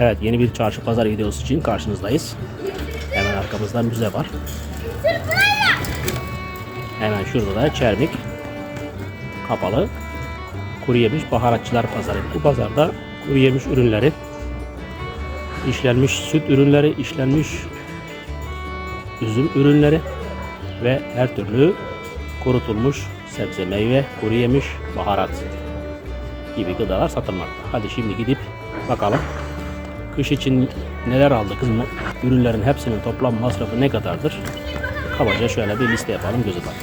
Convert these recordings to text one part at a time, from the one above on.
Evet yeni bir çarşı pazar videosu için karşınızdayız. Hemen arkamızda müze var. Hemen şurada da Çermik kapalı kuru yemiş baharatçılar pazarı. Bu pazarda kuru yemiş ürünleri, işlenmiş süt ürünleri, işlenmiş üzüm ürünleri ve her türlü kurutulmuş sebze, meyve, kuru yemiş, baharat gibi gıdalar satılmakta. Hadi şimdi gidip bakalım. Kış için neler aldık? Mu- Ürünlerin hepsinin toplam masrafı ne kadardır? Kabaca şöyle bir liste yapalım göze bak.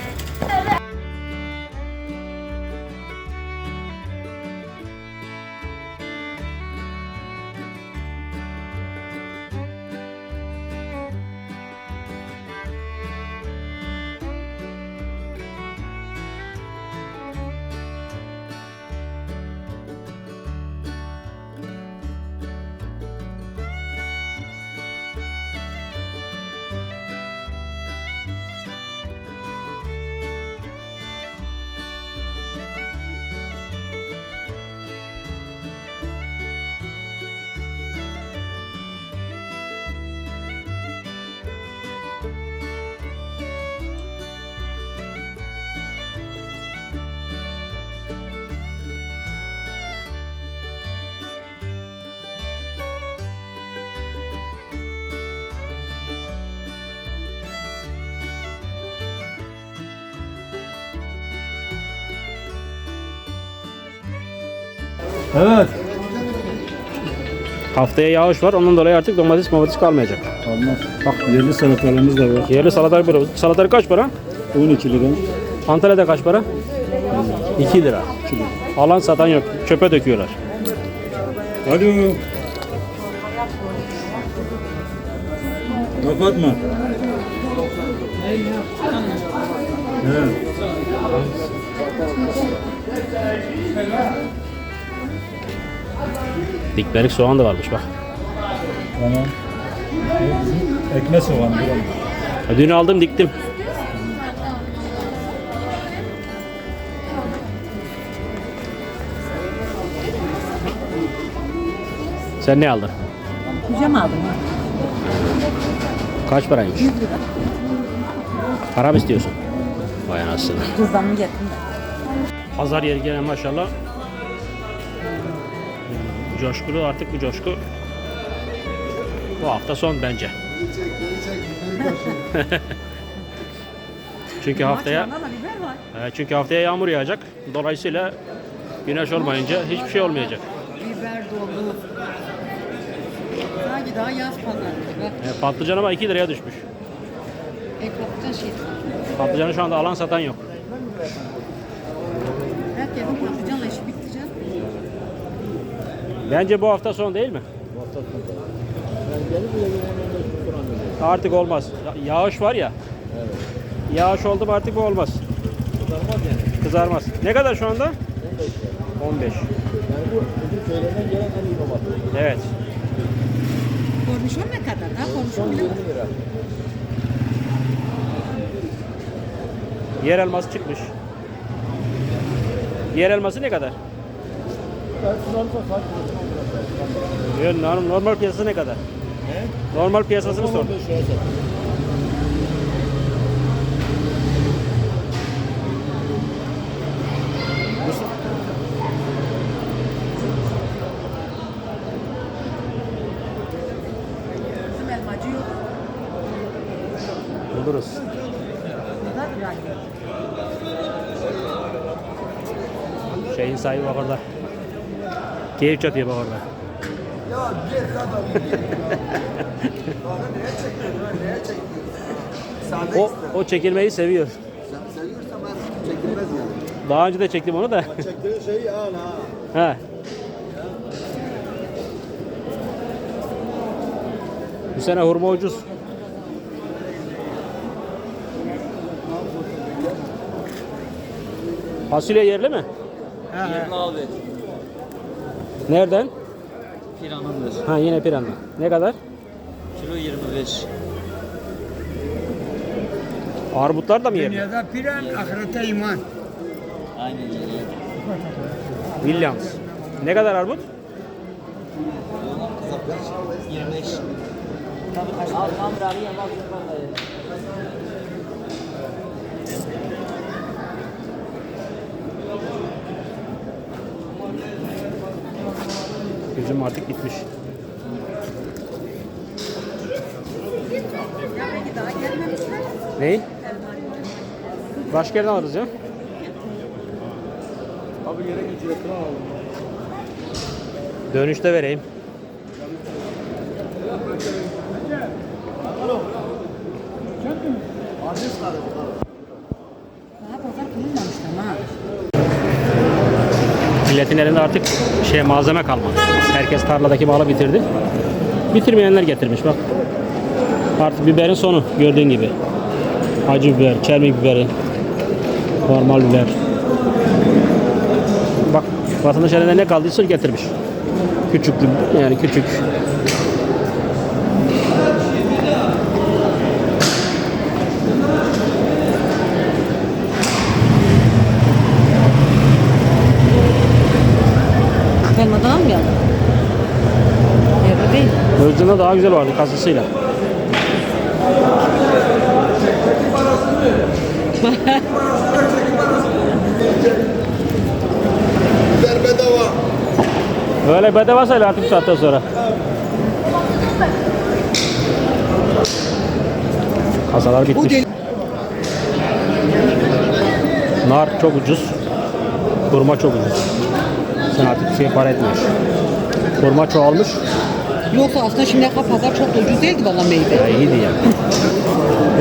Evet. Haftaya yağış var. Ondan dolayı artık domates domates kalmayacak. Olmaz. Bak yerli salatalarımız da var. Yerli salatalık böyle. Salatalık kaç para? 12 lira. Antalya'da kaç para? 2 lira. Alan satan yok. Çöpe döküyorlar. Alo. Kapatma. Evet. Dikmelik soğan da varmış bak. Tamam. Ekme soğan. Dün aldım diktim. Sen ne aldın? Pijama aldım. Kaç paraymış? 100 lira. Para mı istiyorsun? Vay anasını. Cüzdanımı getirdim de. Pazar yeri gene maşallah. Coşkulu artık bu coşku. Bu hafta son bence. çünkü haftaya çünkü haftaya yağmur yağacak. Dolayısıyla güneş olmayınca hiçbir şey olmayacak. Biber dolu. Sanki daha yaz pazarı. E, patlıcan ama 2 liraya düşmüş. e kapıda şey. Patlıcanı şu anda alan satan yok. Herkesin canım. Bence bu hafta son değil mi? Artık olmaz. Ya- Yağış var ya. Yağış oldu mu artık bu olmaz. Kızarmaz yani. Kızarmaz. Ne kadar şu anda? 15 15. Evet. Kornişon ne kadar? Daha kornişon bile var. Yer elması çıkmış. Yer elması ne kadar? Yo, normal, piyasası ne kadar? Normal piyasasını sor. Bizim elmacı yok. Buluruz. Buradadır yani. Şeyin sahibi bak orada. Keyif çatıyor bak orada. Sade O, o çekilmeyi seviyor. Sen seviyorsan ben çekilmez yani. Daha önce de çektim onu da. Çektiğin şeyi al ha. He. Bu sene hurma ucuz. Fasulye yerli mi? Yerli abi. Nereden? Firanındır. Ha yine piranha. Ne kadar? Kilo 25. Armutlar da mı yerli? Dünyada piren, ahirete iman. Aynen öyle. Williams. Ne kadar armut? Kızak 25. Üzüm artık bitmiş. Neyi? Başka yerden alırız ya. Abi gerek ücretini alalım. Dönüşte vereyim. Daha pazar kurulmamış ama. Milletin elinde artık şey malzeme kalmadı. Herkes tarladaki malı bitirdi. Bitirmeyenler getirmiş bak. Artık biberin sonu gördüğün gibi. Acı biber, çelmik biberi, normal biber. Bak vatandaş elinde ne kaldıysa getirmiş. Küçük yani küçük. Özcan'da daha güzel vardı kasasıyla. Bedava. Öyle bedava sayılır artık bu saatten sonra. Kasalar bitmiş. Nar çok ucuz. Kurma çok ucuz. Sen artık şey para etmiyor. Kurma çoğalmış. Yoksa aslında şimdiye kadar pazar çok da ucuz değildi valla meyve. Ya iyiydi ya.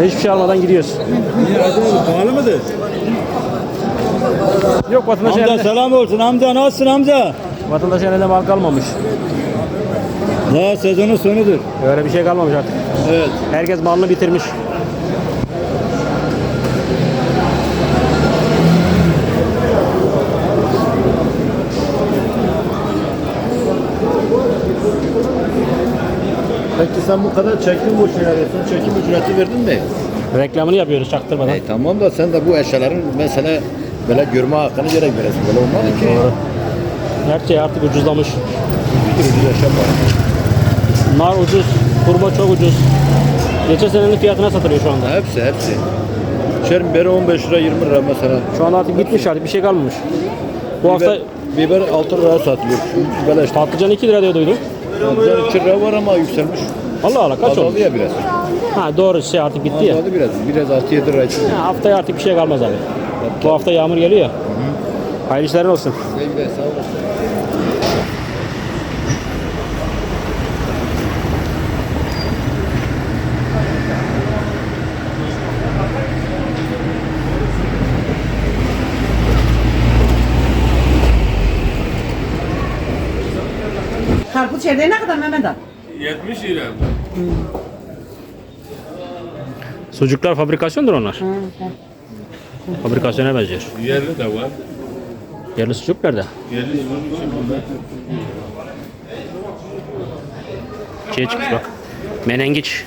Hiçbir şey almadan gidiyoruz. Niye acaba pahalı mıdır? Yok vatandaş Amca elinde, selam olsun amca nasılsın amca? vatandaş elinde mal kalmamış. Daha sezonun sonudur. Öyle bir şey kalmamış artık. Evet. Herkes malını bitirmiş. Sen bu kadar çektin bu şeyleri, sen çekim ücreti verdin mi? Reklamını yapıyoruz çaktırmadan. E tamam da sen de bu eşyaların mesela böyle görme hakkını gerek veresin. Böyle olmadı ki. Doğru. Her şey artık ucuzlamış. Bir ucuz eşya var. Nar ucuz, kurma çok ucuz. Geçen senenin fiyatına satılıyor şu anda. Hepsi hepsi. Şerim biberi 15 lira 20 lira mesela. Şu anda artık gitmiş artık bir şey kalmamış. Bu hafta Biber, biber 6 liraya satılıyor. İşte. patlıcan 2 lira diye duydum. Patlıcan 2 lira var ama yükselmiş. Allah Allah kaç oldu? Azaldı ya biraz. Ha doğru şey artık bitti ya. Azaldı biraz. Biraz 6-7 lira için. Ha, haftaya artık bir şey kalmaz abi. Bu hafta yağmur geliyor ya. Hayırlı işlerin olsun. Güle sağ olasın. Karpuz çekirdeği ne kadar Mehmet abi? 70 lira. Sucuklar fabrikasyondur onlar. Fabrikasyona benziyor. Yerli de var. Yerli sucuk nerede? Yerli burada. Şey çıkmış bak. Menengiç.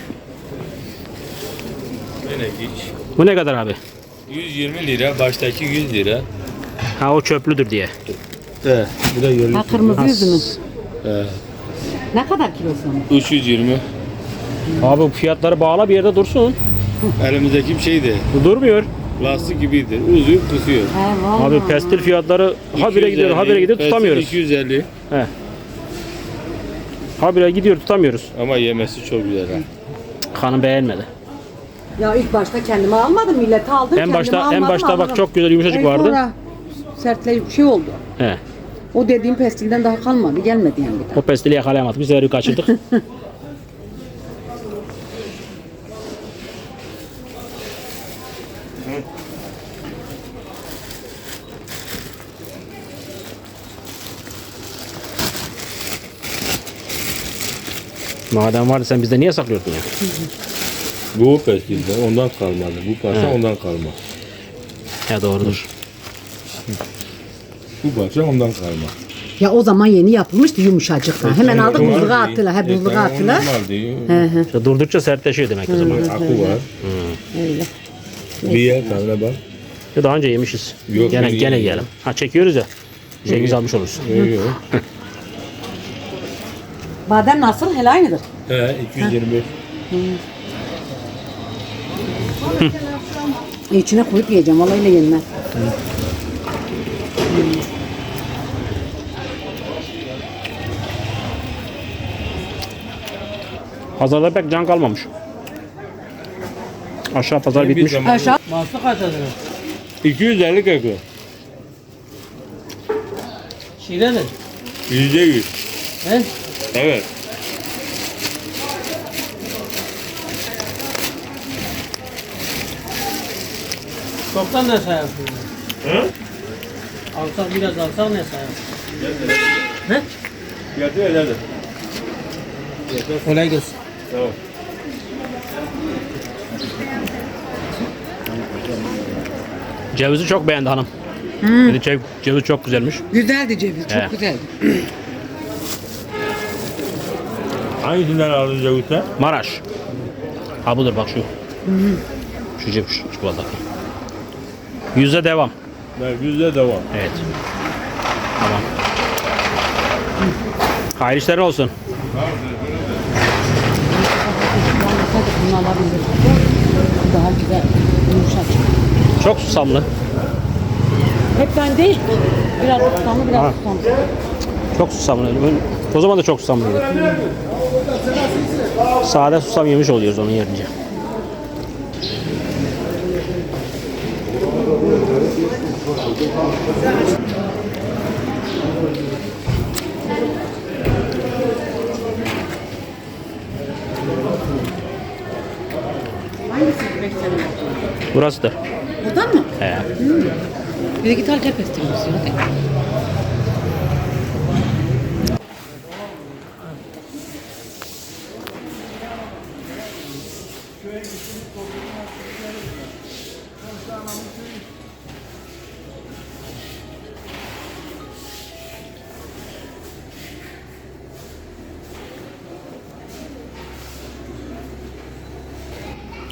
Menegiç. Bu ne kadar abi? 120 lira. Baştaki 100 lira. Ha o çöplüdür diye. He. Bu da yerli. Ha kırmızı üzümü. He. Ne kadar kilosu? 320. Abi bu fiyatları bağla bir yerde dursun. Elimizdeki bir şey de. Bu durmuyor. Lastik gibidir. Uzuyor, kısıyor. He. Abi pestil fiyatları habire gidiyor, 250, habire gidiyor pestil tutamıyoruz. 250 Habire gidiyor tutamıyoruz. ama yemesi çok güzel ha. Hanım beğenmedi. Ya ilk başta kendime almadım, millete aldım. En başta en almadım, başta bak almadım. çok güzel yumuşacık En vardı. Sonra sertleyip bir şey oldu. He. O dediğim pestilden daha kalmadı, gelmedi yani bir daha. O pestili yakalayamadık. Biz de kaçırdık. Madem vardı sen bizde niye saklıyordun ya? Bu pestilde ondan kalmadı. Bu parça He. ondan kalma. Ya doğrudur. Bu parça ondan kalma. Ya o zaman yeni yapılmıştı yumuşacık. Hemen aldık Normal buzluğa değil. attılar. He E, buzluğa attılar. Normal değil. İşte durdukça sertleşiyor demek o zaman. Akı var. Öyle. Bir yer tadına bak. Ya daha önce yemişiz. Yok, gene ben gene yemedim. yiyelim. Ha çekiyoruz ya. Cengiz almış olursun. Yok yok. Badem nasıl? Hele aynıdır. He 225. İçine koyup yiyeceğim. Vallahi öyle yenmez. Pazarda pek can kalmamış. Aşağı pazar bitmiş. Aşağı. Mahsus kaç adına? 250 keko. Şivedir. Yüzde yüz. He? Evet. Çoktan ne sayarsın? Hı? Alsak biraz alsak ne sayarsın? Ne? Fiyatı ödedim. Kolay gelsin. Tamam. Cevizi çok beğendi hanım. Dedi cev- ceviz çok güzelmiş. Güzeldi ceviz. Çok He. güzeldi. Hangisinden aldın Cavut'ta? Maraş. Ha budur bak şu. Şu ceviz şu çikolataki. Yüzde devam. Ben yüzde devam. Evet. Tamam. Hayırlı işler olsun. Bunu. Daha güzel. Yumuşak. Çok susamlı. Hep ben değil. Biraz tutamlı, biraz Ha. tutamlı. Çok susamlı. Ben- O zaman da çok susamlıydı. Sade susam yemiş oluyoruz onun yerince. Senin? Burasıdır. Buradan mı? He. Bir de git al kep istiyorsun.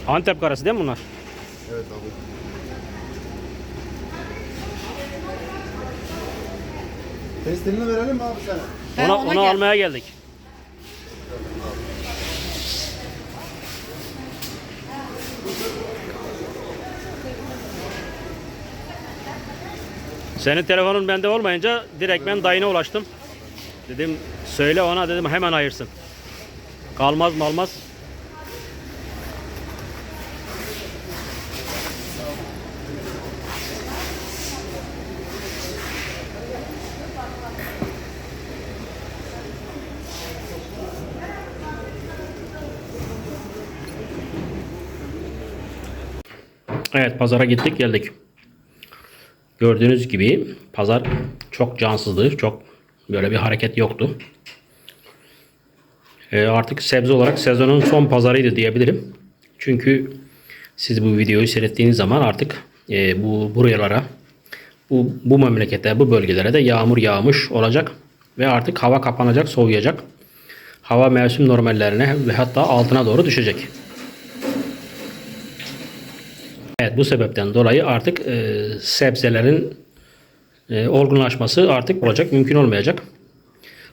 Antep karası değil mi bunlar? Pestilini verelim mi abi sana? Ben Ona, ona onu gel- almaya geldik. Senin telefonun bende olmayınca direkt ben dayına ulaştım. Dedim söyle ona dedim hemen ayırsın. Kalmaz mı Evet pazara gittik geldik. Gördüğünüz gibi pazar çok cansızdı. Çok böyle bir hareket yoktu. Ee, artık sebze olarak sezonun son pazarıydı diyebilirim. Çünkü siz bu videoyu seyrettiğiniz zaman artık e, bu buralara bu, bu memlekete, bu bölgelere de yağmur yağmış olacak ve artık hava kapanacak, soğuyacak. Hava mevsim normallerine ve hatta altına doğru düşecek. Evet bu sebepten dolayı artık e, sebzelerin e, olgunlaşması artık olacak, mümkün olmayacak.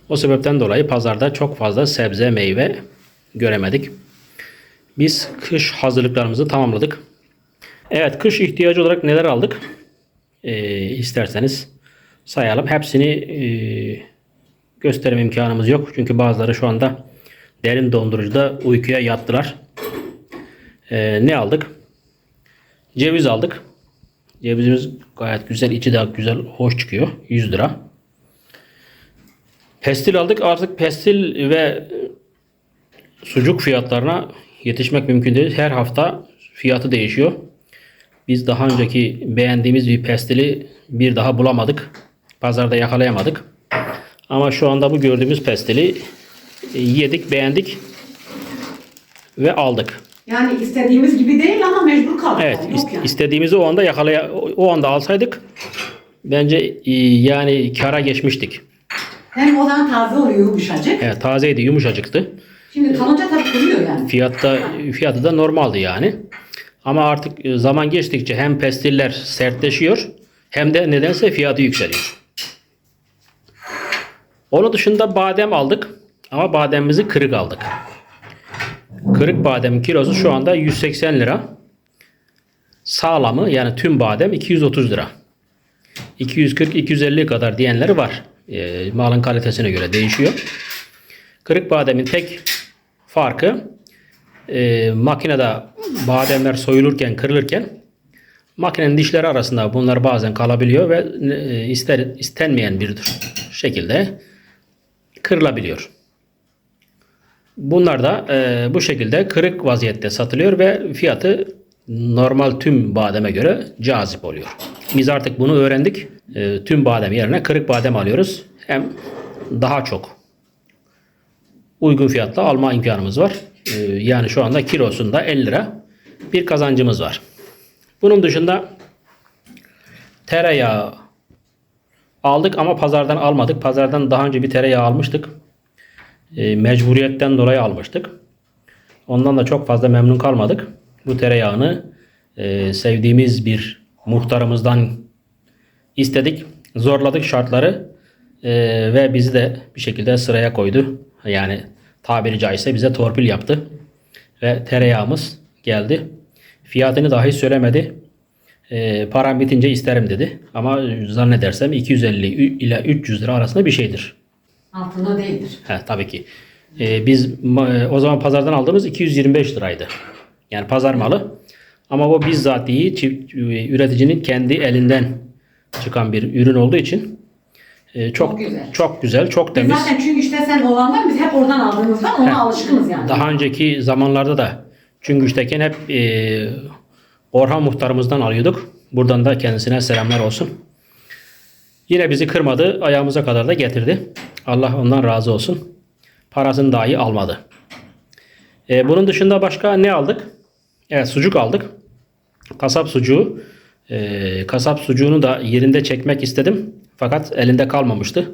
O sebepten dolayı pazarda çok fazla sebze, meyve göremedik. Biz kış hazırlıklarımızı tamamladık. Evet kış ihtiyacı olarak neler aldık? E, isterseniz sayalım. Hepsini e, gösterme imkanımız yok. Çünkü bazıları şu anda derin dondurucuda uykuya yattılar. E, ne aldık? Ceviz aldık. Cevizimiz gayet güzel. içi de güzel, hoş çıkıyor. 100 lira. Pestil aldık. Artık pestil ve sucuk fiyatlarına yetişmek mümkün değil. Her hafta fiyatı değişiyor. Biz daha önceki beğendiğimiz bir pestili bir daha bulamadık. Pazarda yakalayamadık. Ama şu anda bu gördüğümüz pestili yedik, beğendik ve aldık. Yani istediğimiz gibi değil ama mecbur kaldık. Evet, Yok is- yani. istediğimizi o anda yakalaya o anda alsaydık bence e, yani kara geçmiştik. Hem o zaman taze oluyor yumuşacık. Evet, tazeydi, yumuşacıktı. Şimdi kalınca tabii kuruyor yani. Fiyatta fiyatı da normaldi yani. Ama artık e, zaman geçtikçe hem pestiller sertleşiyor hem de nedense fiyatı yükseliyor. Onun dışında badem aldık. Ama bademimizi kırık aldık. Kırık badem kilosu şu anda 180 lira. Sağlamı yani tüm badem 230 lira. 240-250 kadar diyenleri var. E, malın kalitesine göre değişiyor. Kırık bademin tek farkı e, makinede bademler soyulurken, kırılırken makinenin dişleri arasında bunlar bazen kalabiliyor ve e, ister istenmeyen bir şekilde kırılabiliyor. Bunlar da e, bu şekilde kırık vaziyette satılıyor ve fiyatı normal tüm bademe göre cazip oluyor. Biz artık bunu öğrendik. E, tüm badem yerine kırık badem alıyoruz. Hem daha çok uygun fiyatla alma imkanımız var. E, yani şu anda kilosunda 50 lira bir kazancımız var. Bunun dışında tereyağı aldık ama pazardan almadık. Pazardan daha önce bir tereyağı almıştık. E, mecburiyetten dolayı almıştık. Ondan da çok fazla memnun kalmadık. Bu tereyağını e, sevdiğimiz bir muhtarımızdan istedik. Zorladık şartları e, ve bizi de bir şekilde sıraya koydu. Yani tabiri caizse bize torpil yaptı. Ve tereyağımız geldi. Fiyatını dahi söylemedi. E, param bitince isterim dedi. Ama zannedersem 250 ile 300 lira arasında bir şeydir. Altında değildir. He, tabii ki. Ee, biz e, o zaman pazardan aldığımız 225 liraydı. Yani pazar malı. Ama bu bizzatihi çift, e, üreticinin kendi elinden çıkan bir ürün olduğu için e, çok Çok güzel. çok güzel, çok Biz temiz. zaten çünkü işte sen olanlar biz hep oradan aldığımızdan ona alışkınız yani. Daha önceki zamanlarda da Çüngüş'teyken hep e, Orhan muhtarımızdan alıyorduk. Buradan da kendisine selamlar olsun. Yine bizi kırmadı. Ayağımıza kadar da getirdi. Allah ondan razı olsun. Parasını dahi almadı. E, bunun dışında başka ne aldık? Evet sucuk aldık. Kasap sucuğu. E, kasap sucuğunu da yerinde çekmek istedim. Fakat elinde kalmamıştı.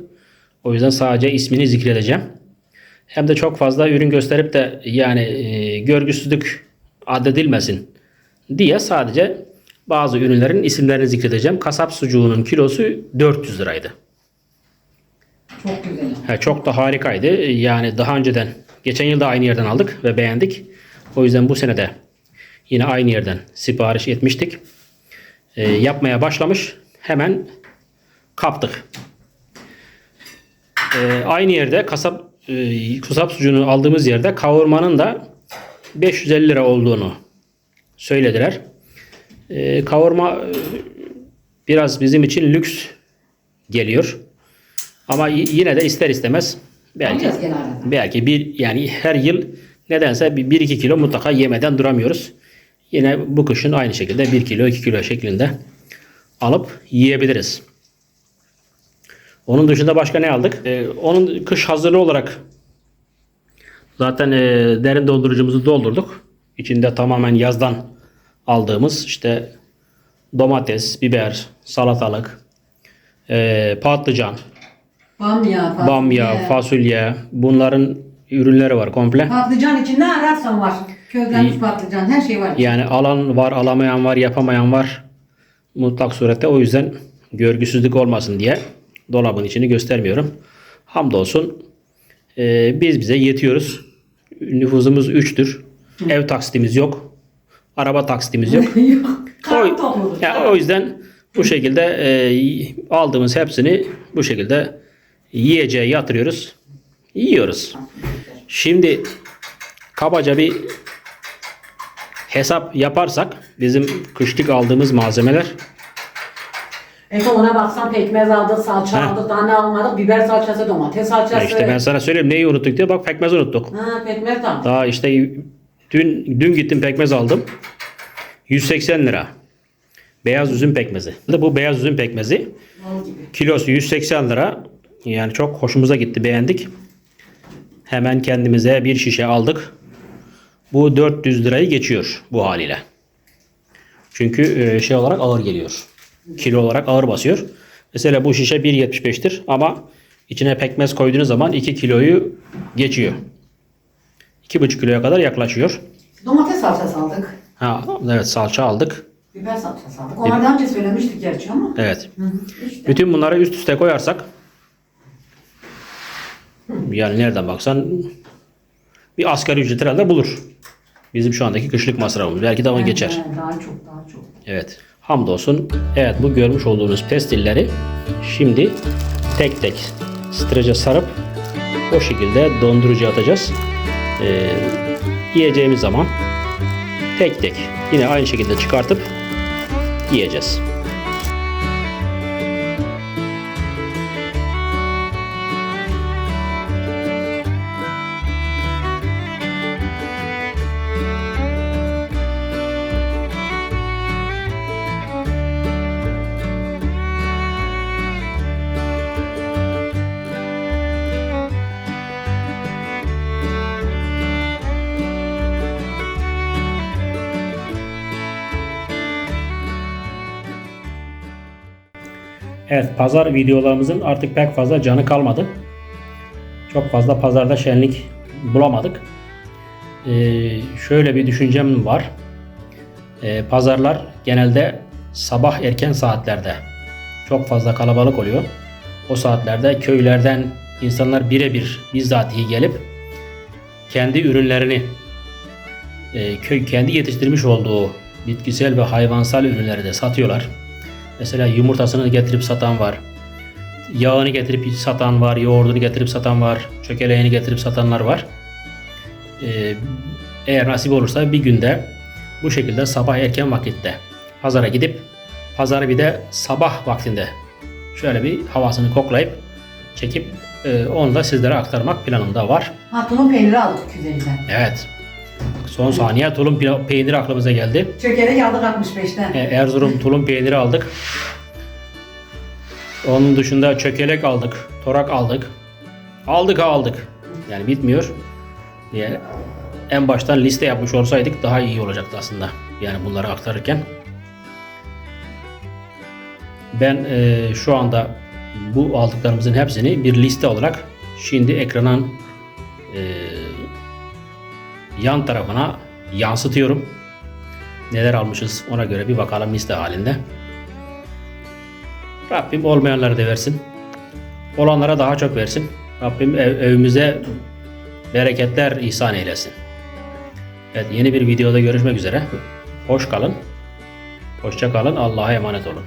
O yüzden sadece ismini zikredeceğim. Hem de çok fazla ürün gösterip de yani e, görgüsüzlük addedilmesin diye sadece bazı ürünlerin isimlerini zikredeceğim. Kasap sucuğunun kilosu 400 liraydı. Çok güzel. Çok da harikaydı. Yani daha önceden geçen yıl da aynı yerden aldık ve beğendik. O yüzden bu sene de yine aynı yerden sipariş etmiştik. Ee, yapmaya başlamış. Hemen kaptık. Ee, aynı yerde kasap e, kasap sucuğunu aldığımız yerde kavurmanın da 550 lira olduğunu söylediler. Ee, kavurma e, biraz bizim için lüks geliyor. Ama yine de ister istemez belki belki bir yani her yıl nedense bir, bir iki kilo mutlaka yemeden duramıyoruz. Yine bu kışın aynı şekilde 1 kilo 2 kilo şeklinde alıp yiyebiliriz. Onun dışında başka ne aldık? Ee, onun kış hazırlığı olarak zaten e, derin dondurucumuzu doldurduk. İçinde tamamen yazdan aldığımız işte domates, biber, salatalık, e, patlıcan, Bamya, fasulye. bamya, fasulye bunların ürünleri var komple. Patlıcan için ne ararsan var. Közlenmiş patlıcan her şey var. Yani alan var, alamayan var, yapamayan var. Mutlak surette o yüzden görgüsüzlük olmasın diye dolabın içini göstermiyorum. Hamdolsun e, biz bize yetiyoruz. Nüfusumuz 3'tür. Ev taksitimiz yok. Araba taksitimiz yok. Yok. O, tokludur. ya, o yüzden bu şekilde e, aldığımız hepsini bu şekilde yiyeceğe yatırıyoruz. Yiyoruz. Şimdi kabaca bir hesap yaparsak bizim kışlık aldığımız malzemeler Efe ona baksan pekmez aldık, salça Heh. aldık, daha ne almadık? Biber salçası, domates ya salçası. işte ben sana söyleyeyim neyi unuttuk diye bak pekmez unuttuk. Ha pekmez de aldık. Daha işte dün dün gittim pekmez aldım. 180 lira. Beyaz üzüm pekmezi. Bu beyaz üzüm pekmezi. Kilosu 180 lira. Yani çok hoşumuza gitti, beğendik. Hemen kendimize bir şişe aldık. Bu 400 lirayı geçiyor bu haliyle. Çünkü e, şey olarak ağır geliyor. Kilo olarak ağır basıyor. Mesela bu şişe 1.75'tir ama içine pekmez koyduğunuz zaman 2 kiloyu geçiyor. 2,5 kiloya kadar yaklaşıyor. Domates salçası aldık. Ha, evet salça aldık. Biber salçası aldık. Onları daha önce söylemiştik gerçi ama. Evet. Hı hı. İşte. Bütün bunları üst üste koyarsak Yani nereden baksan bir asgari ücret herhalde bulur. Bizim şu andaki kışlık masrafımız. Belki de on geçer. Daha çok daha çok. Evet. Hamdolsun. Evet bu görmüş olduğunuz pestilleri şimdi tek tek strece sarıp o şekilde dondurucuya atacağız. Ee, yiyeceğimiz zaman tek tek yine aynı şekilde çıkartıp yiyeceğiz. Evet pazar videolarımızın artık pek fazla canı kalmadı. Çok fazla pazarda şenlik bulamadık. Ee, şöyle bir düşüncem var. Ee, pazarlar genelde sabah erken saatlerde çok fazla kalabalık oluyor. O saatlerde köylerden insanlar birebir bizzatihi gelip kendi ürünlerini e, köy kendi yetiştirmiş olduğu bitkisel ve hayvansal ürünleri de satıyorlar. Mesela yumurtasını getirip satan var. Yağını getirip satan var, yoğurdunu getirip satan var, çökeleğini getirip satanlar var. Ee, eğer nasip olursa bir günde bu şekilde sabah erken vakitte pazara gidip pazarı bir de sabah vaktinde şöyle bir havasını koklayıp çekip e, onu da sizlere aktarmak planımda var. Tulum peyniri aldık 250'den. Evet. Son saniye tulum pila- peyniri aklımıza geldi. Çökelek aldık 65'ten. E, Erzurum tulum peyniri aldık. Onun dışında çökelek aldık, torak aldık. Aldık ha aldık. Yani bitmiyor. Diye en baştan liste yapmış olsaydık daha iyi olacaktı aslında. Yani bunları aktarırken. Ben e, şu anda bu aldıklarımızın hepsini bir liste olarak şimdi ekranın e, yan tarafına yansıtıyorum neler almışız ona göre bir bakalım liste halinde. Rabbim olmayanları da versin. Olanlara daha çok versin. Rabbim ev- evimize bereketler ihsan eylesin. Evet yeni bir videoda görüşmek üzere. Hoş kalın. Hoşça kalın. Allah'a emanet olun.